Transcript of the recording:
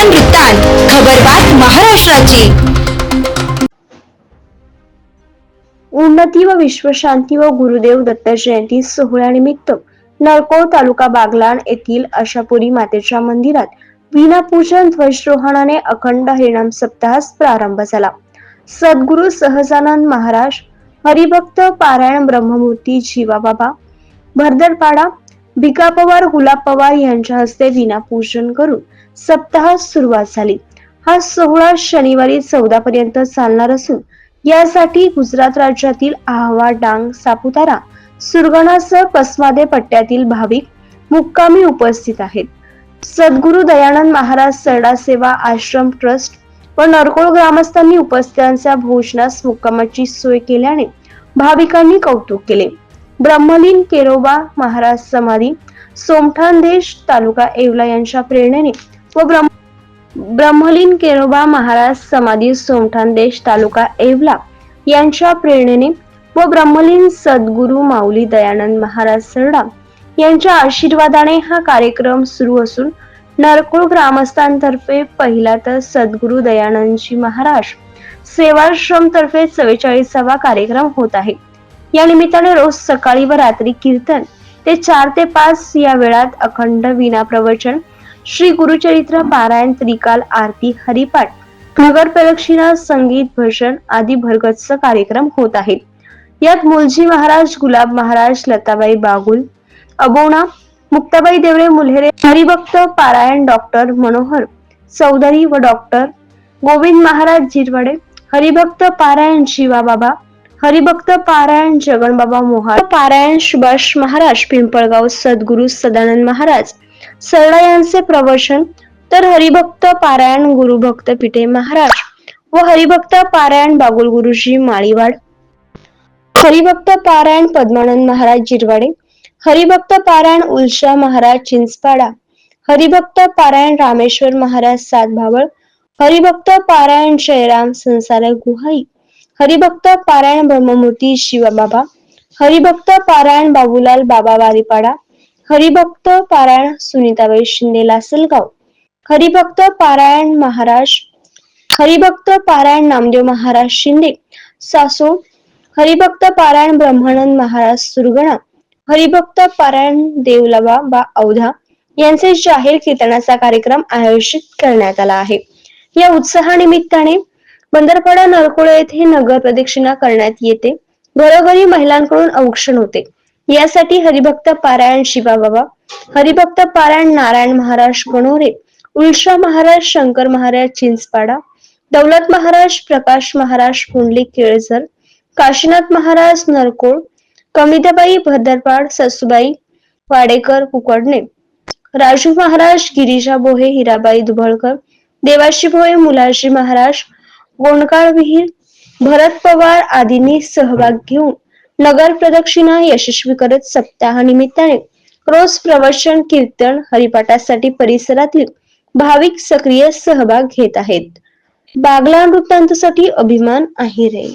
महान वृत्तांत खबरबात महाराष्ट्राची. उन्नती व विश्वशांती व गुरुदेव दत्त जयंती सोहळ्यानिमित्त नरकोळ तालुका बागलाण येथील आशापुरी मातेच्या मंदिरात विनापूजन ध्वजरोहणाने अखंड हरिणाम सप्ताहास प्रारंभ झाला. सद्गुरु सहजानंद महाराज हरिभक्त पारायण ब्रह्ममूर्ती जीवाबाबा भरदरपाडा भिका पवार गुलाब पवार यांच्या हस्ते विनापूजन करून सप्ताह सुरुवात झाली. हा सोहळा शनिवारी चौदा पर्यंत चालणार असून यासाठी गुजरात राज्यातील आहवा डांग सापुतारा सुरगणासह पस्मादे पट्ट्यातील भाविक मुक्कामी उपस्थित आहेत. सद्गुरु दयानंद महाराज सरडा सेवा आश्रम ट्रस्ट व नरकोळ ग्रामस्थांनी उपस्थितांच्या भोजनास मुक्कामाची सोय केल्याने भाविकांनी कौतुक केले. ब्रह्मलीन केरोबा महाराज समाधी सोमठाण देश तालुका येवला यांच्या प्रेरणेने व ब्रह्म ब्रह्मलीन केरोबा महाराज समाधी सोमठाण देश तालुका येवला यांच्या प्रेरणेने व ब्रह्मलीन सद्गुरु माऊली दयानंद महाराज सरडा यांच्या आशीर्वादाने हा कार्यक्रम सुरू असून नरकुळ ग्रामस्थांतर्फे पहिला तर सद्गुरु दयानंदजी महाराज सेवाश्रम तर्फे चव्वेचाळीसावा कार्यक्रम होत आहे. या निमित्ताने रोज सकाळी व रात्री कीर्तन ते चार ते पाच या वेळात अखंड विना प्रवचन श्री गुरुचरित्र पारायण त्रिकाल आरती हरिपाठ नगर प्रदक्षिणा संगीत भजन आदी भरगच्च कार्यक्रम होत आहेत. यात मुलजी महाराज गुलाब महाराज लताबाई बागुल अबोणा मुक्ताबाई देवळे मुल्हेरे हरिभक्त पारायण डॉक्टर मनोहर चौधरी व डॉक्टर गोविंद महाराज जिरवाडे हरिभक्त पारायण शिवाबाबा हरिभक्त पारायण जगनबाबा मोहाळ पारायण सुभाष महाराज पिंपळगाव सद्गुरु सदानंद महाराज सरडा यांचे प्रवचन तर हरिभक्त पारायण गुरुभक्त पिठे महाराज. व हरिभक्त पारायण बागुल गुरुजी माळीवाड. हरिभक्त पारायण पद्मानंद महाराज जिरवाडे. हरिभक्त पारायण उलशा महाराज चिंचपाडा. हरिभक्त पारायण रामेश्वर महाराज सातभावळ. हरिभक्त पारायण जयराम संसार गुहाई. हरिभक्त पारायण ब्रह्ममूर्ती शिवबाबा. हरिभक्त पारायण बाबूलाल बाबा वारीपाडा. हरिभक्त पारायण सुनीताबाई शिंदे लासलगाव. हरिभक्त पारायण महाराज हरिभक्त पारायण नामदेव महाराज शिंदे सासो हरिभक्त पारायण ब्रह्मानंद महाराज सुरगणा हरिभक्त पारायण देवलबा बा औधा यांचे जाहीर कीर्तनाचा कार्यक्रम आयोजित करण्यात आला आहे. या उत्साहानिमित्ताने बंदरपाडा नरकुळे येथे नगर प्रदक्षिणा करण्यात येते. घरोघरी महिलांकडून औक्षण होते. यासाठी हरिभक्त पारायण शिवाबाबा हरिभक्त पारायण नारायण महाराज गणोरे उलशा महाराज शंकर महाराज चिंचपाडा दौलत महाराज प्रकाश महाराज कुंडली केळझर काशीनाथ महाराज नरकोळ कमिताबाई भद्रपाड ससूबाई वाडेकर कुकडणे राजू महाराज गिरीजा बोहे हिराबाई दुभळकर देवाशी भोये मुलाजी महाराज गोंडकाळ विहीर भरत पवार आदींनी सहभाग घेऊन नगर प्रदक्षिणा यशस्वी करत सप्ताहानिमित्ताने रोज प्रवचन कीर्तन हरिपाठासाठी परिसरातील भाविक सक्रिय सहभाग घेत आहेत. बागला वृत्तांतासाठी अभिमान आहे रे.